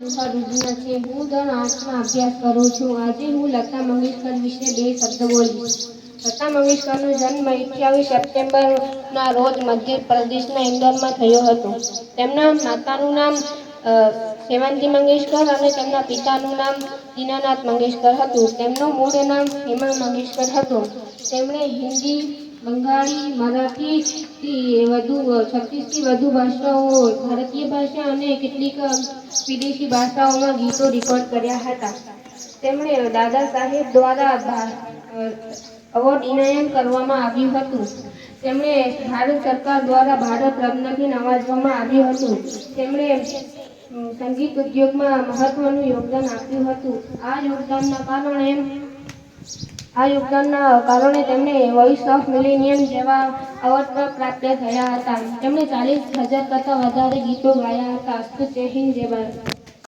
હું ધોરણ આઠમાં અભ્યાસ કરું છું. આજે હું લતા મંગેશકર વિશે બે શબ્દ બોલીશ. લતા મંગેશકરનો જન્મ અઠ્યાવીસ સપ્ટેમ્બરના રોજ મધ્ય પ્રદેશના ઇન્દોરમાં થયો હતો. તેમના માતાનું નામ સેવંતી મંગેશકર અને તેમના પિતાનું નામ દીનાનાથ મંગેશકર હતું. તેમનું મૂળ નામ હેમા મંગેશકર હતું. તેમણે હિન્દી બંગાળી મરાઠીથી વધુ, છત્રીસથી વધુ ભાષાઓ ભારતીય ભાષા અને કેટલીક વિદેશી ભાષાઓમાં ગીતો રેકોર્ડ કર્યા હતા. તેમણે દાદા સાહેબ દ્વારા એવોર્ડ ઇનાયન કરવામાં આવ્યું હતું. તેમણે ભારત સરકાર દ્વારા ભારત રત્નથી નવાજવામાં આવ્યું હતું. તેમણે સંગીત ઉદ્યોગમાં મહત્વનું યોગદાન આપ્યું હતું. આ યોગદાનના કારણે આ યોગદાનના કારણે તેમને વોઇસ ઓફ મિલેનિયમ જેવા અવોર્ડ પ્રાપ્ત થયા હતા. તેમણે ચાલીસ હજાર કરતાં વધારે ગીતો ગાયા હતા. અસ્તુ જય હિન્દ, જય ભારત.